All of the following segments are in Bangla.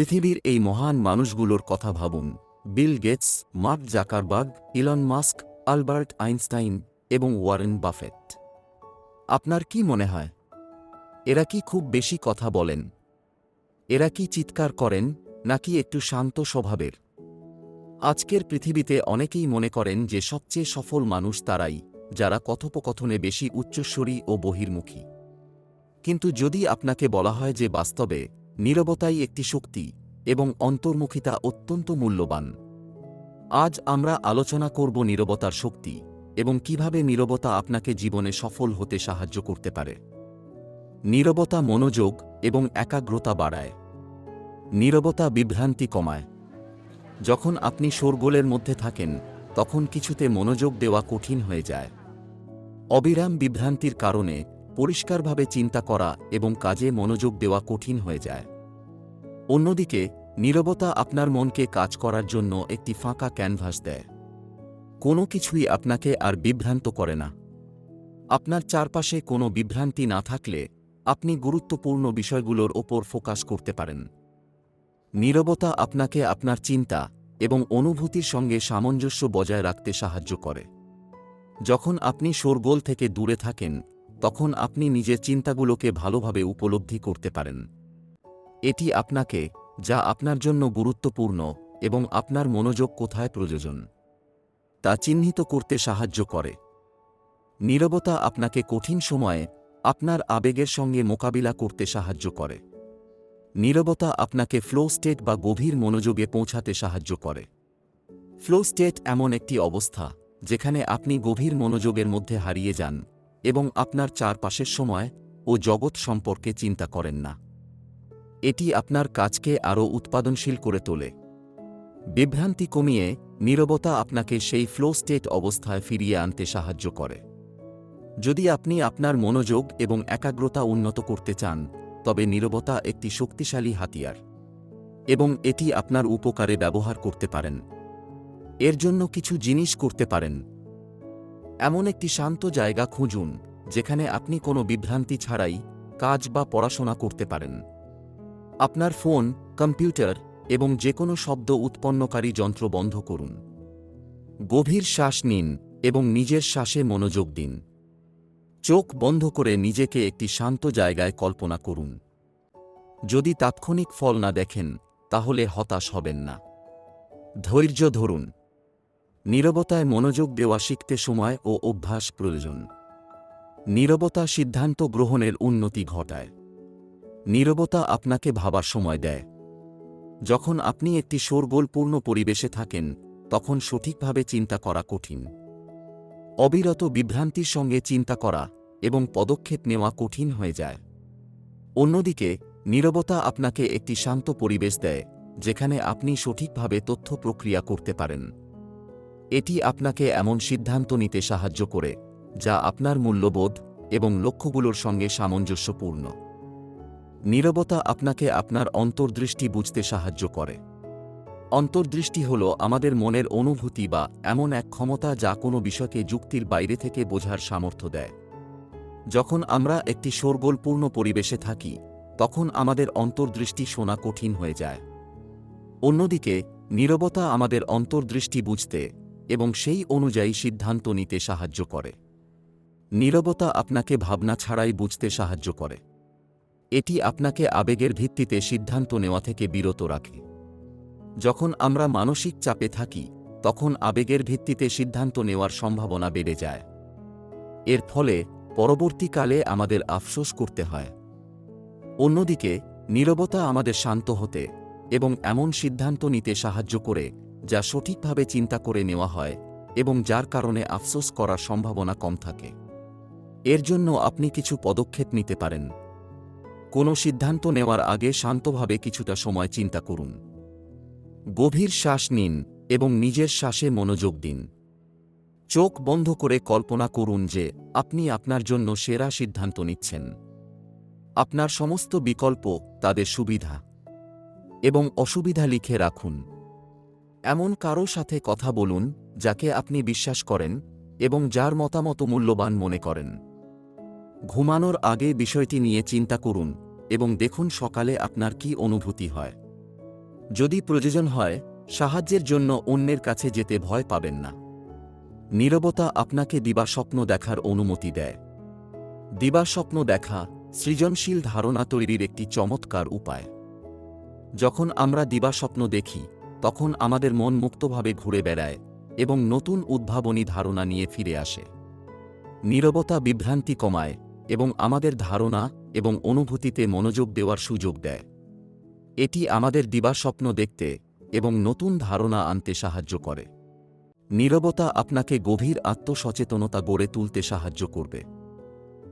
পৃথিবীর এই মহান মানুষগুলোর কথা ভাবুন। Bill Gates, Mark Zuckerberg, Elon Musk, Albert Einstein এবং ওয়ারেন বাফেট। আপনার কি মনে হয়? এরা কি খুব বেশি কথা বলেন? এরা কি চিৎকার করেন, নাকি একটু শান্ত স্বভাবের? আজকের পৃথিবীতে অনেকেই মনে করেন যে সবচেয়ে সফল মানুষ তারাই, যারা কথোপকথনে বেশি উচ্চস্বরী ও বহির্মুখী। কিন্তু যদি আপনাকে বলা হয় যে বাস্তবে নীরবতাই একটি শক্তি এবং অন্তর্মুখিতা অত্যন্ত মূল্যবান। আজ আমরা আলোচনা করব নীরবতার শক্তি এবং কীভাবে নীরবতা আপনাকে জীবনে সফল হতে সাহায্য করতে পারে। নীরবতা মনোযোগ এবং একাগ্রতা বাড়ায়। নীরবতা বিভ্রান্তি কমায়। যখন আপনি শোরগোলের মধ্যে থাকেন, তখন কিছুতে মনোযোগ দেওয়া কঠিন হয়ে যায়। অবিরাম বিভ্রান্তির কারণে পরিষ্কারভাবে চিন্তা করা এবং কাজে মনোযোগ দেওয়া কঠিন হয়ে যায়। অন্যদিকে, নীরবতা আপনার মনকে কাজ করার জন্য একটি ফাঁকা ক্যানভাস দেয়। কোনো কিছুই আপনাকে আর বিভ্রান্ত করে না। আপনার চারপাশে কোনো বিভ্রান্তি না থাকলে, আপনি গুরুত্বপূর্ণ বিষয়গুলোর ওপর ফোকাস করতে পারেন। নীরবতা আপনাকে আপনার চিন্তা এবং অনুভূতির সঙ্গে সামঞ্জস্য বজায় রাখতে সাহায্য করে। যখন আপনি শোরগোল থেকে দূরে থাকেন, তখন আপনি নিজের চিন্তাগুলোকে ভালোভাবে উপলব্ধি করতে পারেন। এটি আপনাকে, যা আপনার জন্য গুরুত্বপূর্ণ এবং আপনার মনোযোগ কোথায় প্রয়োজন, তা চিহ্নিত করতে সাহায্য করে। নীরবতা আপনাকে কঠিন সময়ে আপনার আবেগের সঙ্গে মোকাবিলা করতে সাহায্য করে। নীরবতা আপনাকে ফ্লো স্টেট বা গভীর মনোযোগে পৌঁছাতে সাহায্য করে। ফ্লো স্টেট এমন একটি অবস্থা, যেখানে আপনি গভীর মনোযোগের মধ্যে হারিয়ে যান এবং আপনার চারপাশের সময় ও জগৎ সম্পর্কে চিন্তা করেন না। এটি আপনার কাজকে আরও উৎপাদনশীল করে তোলে। বিভ্রান্তি কমিয়ে নীরবতা আপনাকে সেই ফ্লো স্টেট অবস্থায় ফিরিয়ে আনতে সাহায্য করে। যদি আপনি আপনার মনোযোগ এবং একাগ্রতা উন্নত করতে চান, তবে নীরবতা একটি শক্তিশালী হাতিয়ার। এবং এটি আপনার উপকারে ব্যবহার করতে পারেন। এর জন্য কিছু জিনিস করতে পারেন। এমন একটি শান্ত জায়গা খুঁজুন, যেখানে আপনি কোনো বিভ্রান্তি ছাড়াই কাজ বা পড়াশোনা করতে পারেন। আপনার ফোন, কম্পিউটার এবং যে কোনো শব্দ উৎপন্নকারী যন্ত্র বন্ধ করুন। গভীর শ্বাস নিন এবং নিজের শ্বাসে মনোযোগ দিন। চোখ বন্ধ করে নিজেকে একটি শান্ত জায়গায় কল্পনা করুন। যদি তাৎক্ষণিক ফল না দেখেন, তাহলে হতাশ হবেন না। ধৈর্য ধরুন। নীরবতায় মনোযোগ দেওয়া শিখতে সময় ও অভ্যাস প্রয়োজন। নীরবতা সিদ্ধান্ত গ্রহণের উন্নতি ঘটায়। নীরবতা আপনাকে ভাবার সময় দেয়। যখন আপনি একটি শোরগোলপূর্ণ পরিবেশে থাকেন, তখন সঠিকভাবে চিন্তা করা কঠিন। অবিরত বিভ্রান্তির সঙ্গে চিন্তা করা এবং পদক্ষেপ নেওয়া কঠিন হয়ে যায়। অন্যদিকে, নীরবতা আপনাকে একটি শান্ত পরিবেশ দেয়, যেখানে আপনি সঠিকভাবে তথ্য প্রক্রিয়া করতে পারেন। এটি আপনাকে এমন সিদ্ধান্ত নিতে সাহায্য করে, যা আপনার মূল্যবোধ এবং লক্ষ্যগুলোর সঙ্গে সামঞ্জস্যপূর্ণ। নীরবতা আপনাকে আপনার অন্তর্দৃষ্টি বুঝতে সাহায্য করে। অন্তর্দৃষ্টি হল আমাদের মনের অনুভূতি বা এমন এক ক্ষমতা যা কোনো বিষয়কে যুক্তির বাইরে থেকে বোঝার সামর্থ্য দেয়। যখন আমরা একটি শোরগোলপূর্ণ পরিবেশে থাকি, তখন আমাদের অন্তর্দৃষ্টি শোনা কঠিন হয়ে যায়। অন্যদিকে, নীরবতা আমাদের অন্তর্দৃষ্টি বুঝতে এবং সেই অনুযায়ী সিদ্ধান্ত নিতে সাহায্য করে। নীরবতা আপনাকে ভাবনা ছাড়াই বুঝতে সাহায্য করে। এটি আপনাকে আবেগের ভিত্তিতে সিদ্ধান্ত নেওয়া থেকে বিরত রাখে। যখন আমরা মানসিক চাপে থাকি, তখন আবেগের ভিত্তিতে সিদ্ধান্ত নেওয়ার সম্ভাবনা বেড়ে যায়। এর ফলে পরবর্তীকালে আমাদের আফসোস করতে হয়। অন্যদিকে, নীরবতা আমাদের শান্ত হতে এবং এমন সিদ্ধান্ত নিতে সাহায্য করে, যা সঠিকভাবে চিন্তা করে নেওয়া হয় এবং যার কারণে আফসোস করার সম্ভাবনা কম থাকে। এর জন্য আপনি কিছু পদক্ষেপ নিতে পারেন। কোনো সিদ্ধান্ত নেওয়ার আগে শান্তভাবে কিছুটা সময় চিন্তা করুন। গভীর শ্বাস নিন এবং নিজের শ্বাসে মনোযোগ দিন। চোখ বন্ধ করে কল্পনা করুন যে, আপনি আপনার জন্য সেরা সিদ্ধান্ত নিচ্ছেন। আপনার সমস্ত বিকল্প তাদের সুবিধা এবং অসুবিধা লিখে রাখুন। এমন কারও সাথে কথা বলুন যাকে আপনি বিশ্বাস করেন এবং যার মতামত মূল্যবান মনে করেন। ঘুমানোর আগে বিষয়টি নিয়ে চিন্তা করুন এবং দেখুন সকালে আপনার কি অনুভূতি হয়। যদি প্রয়োজন হয়, সাহায্যের জন্য অন্যের কাছে যেতে ভয় পাবেন না। নীরবতা আপনাকে দিবাস্বপ্ন দেখার অনুমতি দেয়। দিবাস্বপ্ন দেখা সৃজনশীল ধারণা তৈরির একটি চমৎকার উপায়। যখন আমরা দিবাস্বপ্ন দেখি, তখন আমাদের মন মুক্তভাবে ঘুরে বেড়ায় এবং নতুন উদ্ভাবনী ধারণা নিয়ে ফিরে আসে। নীরবতা বিভ্রান্তি কমায় এবং আমাদের ধারণা এবং অনুভূতিতে মনোযোগ দেওয়ার সুযোগ দেয়। এটি আমাদের দিবাস্বপ্ন দেখতে এবং নতুন ধারণা আনতে সাহায্য করে। নীরবতা আপনাকে গভীর আত্মসচেতনতা গড়ে তুলতে সাহায্য করবে।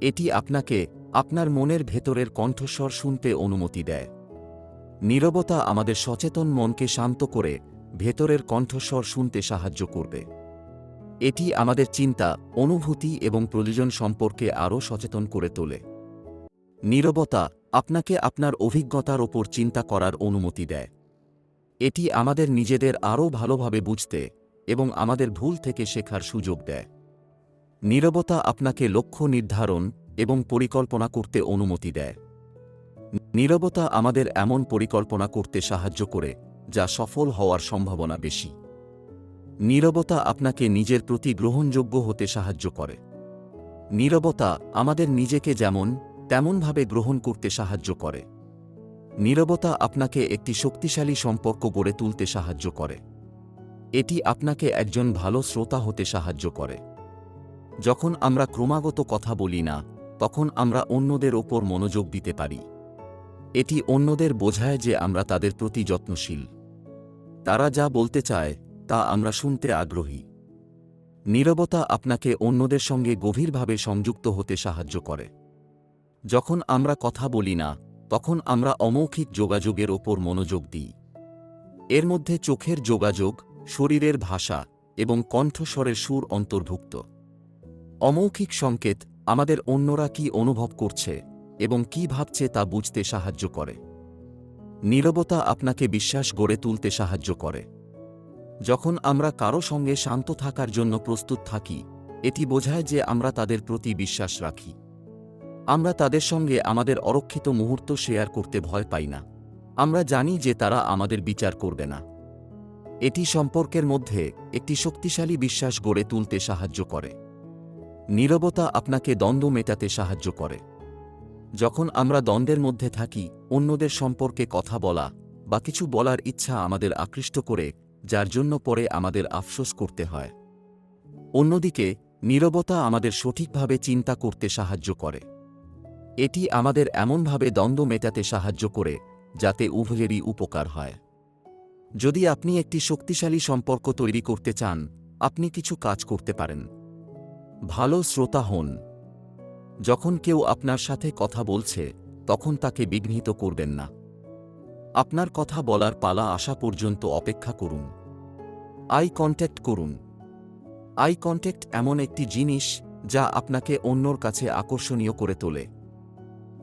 এটি আপনাকে আপনার মনের ভেতরের কণ্ঠস্বর শুনতে অনুমতি দেয়। নীরবতা আমাদের সচেতন মনকে শান্ত করে ভেতরের কণ্ঠস্বর শুনতে সাহায্য করবে। এটি আমাদের চিন্তা, অনুভূতি এবং প্রয়োজন সম্পর্কে আরও সচেতন করে তোলে। নীরবতা আপনাকে আপনার অভিজ্ঞতার ওপর চিন্তা করার অনুমতি দেয়। এটি আমাদের নিজেদের আরও ভালোভাবে বুঝতে এবং আমাদের ভুল থেকে শেখার সুযোগ দেয়। নীরবতা আপনাকে লক্ষ্য নির্ধারণ এবং পরিকল্পনা করতে অনুমতি দেয়। নীরবতা আমাদের এমন পরিকল্পনা করতে সাহায্য করে যা সফল হওয়ার সম্ভাবনা বেশি। নীরবতা আপনাকে নিজের প্রতি গ্রহণযোগ্য হতে সাহায্য করে। নীরবতা আমাদের নিজেকে যেমন, তেমনভাবে গ্রহণ করতে সাহায্য করে। নীরবতা আপনাকে একটি শক্তিশালী সম্পর্ক গড়ে তুলতে সাহায্য করে। এটি আপনাকে একজন ভালো শ্রোতা হতে সাহায্য করে। যখন আমরা ক্রমাগত কথা বলি না, তখন আমরা অন্যদের ওপর মনোযোগ দিতে পারি। এটি অন্যদের বোঝায় যে আমরা তাদের প্রতি যত্নশীল। তারা যা বলতে চায় তা আমরা শুনতে আগ্রহী। নীরবতা আপনাকে অন্যদের সঙ্গে গভীরভাবে সংযুক্ত হতে সাহায্য করে। যখন আমরা কথা বলি না, তখন আমরা অমৌখিক যোগাযোগের ওপর মনোযোগ দিই। এর মধ্যে চোখের যোগাযোগ, শরীরের ভাষা এবং কণ্ঠস্বরের সুর অন্তর্ভুক্ত। অমৌখিক সংকেত আমাদের অন্যরা কি অনুভব করছে এবং কি ভাবছে তা বুঝতে সাহায্য করে। নীরবতা আপনাকে বিশ্বাস গড়ে তুলতে সাহায্য করে। যখন আমরা কারও সঙ্গে শান্ত থাকার জন্য প্রস্তুত থাকি, এটি বোঝায় যে আমরা তাদের প্রতি বিশ্বাস রাখি। আমরা তাদের সঙ্গে আমাদের অরক্ষিত মুহূর্ত শেয়ার করতে ভয় পাই না। আমরা জানি যে তারা আমাদের বিচার করবে না। এটি সম্পর্কের মধ্যে একটি শক্তিশালী বিশ্বাস গড়ে তুলতে সাহায্য করে। নীরবতা আপনাকে দ্বন্দ্ব মেটাতে সাহায্য করে। যখন আমরা দ্বন্দ্বের মধ্যে থাকি, অন্যদের সম্পর্কে কথা বলা বা কিছু বলার ইচ্ছা আমাদের আকৃষ্ট করে যার জন্য পরে আমাদের আফসোস করতে হয়। অন্যদিকে, নীরবতা আমাদের সঠিকভাবে চিন্তা করতে সাহায্য করে। এটি আমাদের এমনভাবে দ্বন্দ্ব মেটাতে সাহায্য করে, যাতে উভয়েরই উপকার হয়। যদি আপনি একটি শক্তিশালী সম্পর্ক তৈরি করতে চান, আপনি কিছু কাজ করতে পারেন। ভালো শ্রোতা হন। যখন কেউ আপনার সাথে কথা বলছে, তখন তাকে বিঘ্নিত করবেন না। আপনার কথা বলার পালা আসা পর্যন্ত অপেক্ষা করুন। আই কন্ট্যাক্ট করুন। আই কন্ট্যাক্ট এমন একটি জিনিস যা আপনাকে অন্যর কাছে আকর্ষণীয় করে তোলে।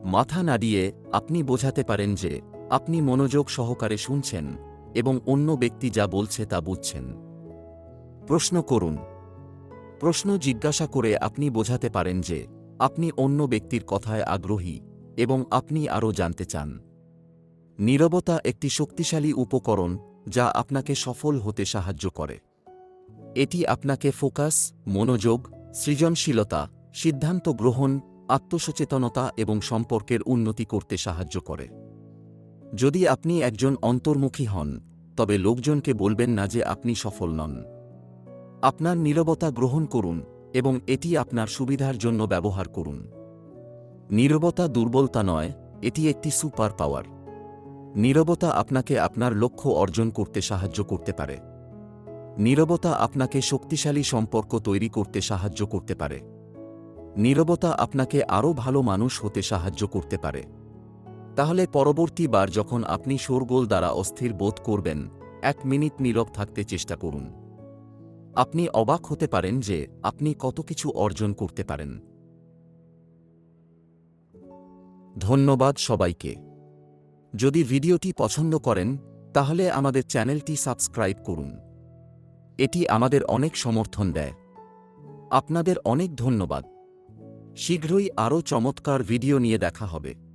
মাথা নাড়িয়ে আপনি বোঝাতে পারেন যে আপনি মনোযোগ সহকারে শুনছেন এবং অন্য ব্যক্তি যা বলছে তা বুঝছেন। প্রশ্ন করুন। প্রশ্ন জিজ্ঞাসা করে আপনি বোঝাতে পারেন যে আপনি অন্য ব্যক্তির কথায় আগ্রহী এবং আপনি আরও জানতে চান। নীরবতা একটি শক্তিশালী উপকরণ যা আপনাকে সফল হতে সাহায্য করে। এটি আপনাকে ফোকাস, মনোযোগ, সৃজনশীলতা, সিদ্ধান্ত গ্রহণ, আত্মসচেতনতা এবং সম্পর্কের উন্নতি করতে সাহায্য করে। যদি আপনি একজন অন্তর্মুখী হন, তবে লোকজনকে বলবেন না যে আপনি সফল নন। আপনার নীরবতা গ্রহণ করুন এবং এটি আপনার সুবিধার জন্য ব্যবহার করুন। নীরবতা দুর্বলতা নয়, এটি একটি সুপার পাওয়ার। নীরবতা আপনাকে আপনার লক্ষ্য অর্জন করতে সাহায্য করতে পারে। নীরবতা আপনাকে শক্তিশালী সম্পর্ক তৈরি করতে সাহায্য করতে পারে। নীরবতা আপনাকে আরও ভালো মানুষ হতে সাহায্য করতে পারে। তাহলে পরবর্তীবার যখন আপনি শোরগোল দ্বারা অস্থির বোধ করবেন, এক মিনিট নীরব থাকতে চেষ্টা করুন। আপনি অবাক হতে পারেন যে আপনি কত কিছু অর্জন করতে পারেন। ধন্যবাদ সবাইকে। যদি ভিডিওটি পছন্দ করেন, তাহলে আমাদের চ্যানেলটি সাবস্ক্রাইব করুন। এটি আমাদের অনেক সমর্থন দেয়। আপনাদের অনেক ধন্যবাদ। শীঘ্রই আরও চমৎকার ভিডিও নিয়ে দেখা হবে।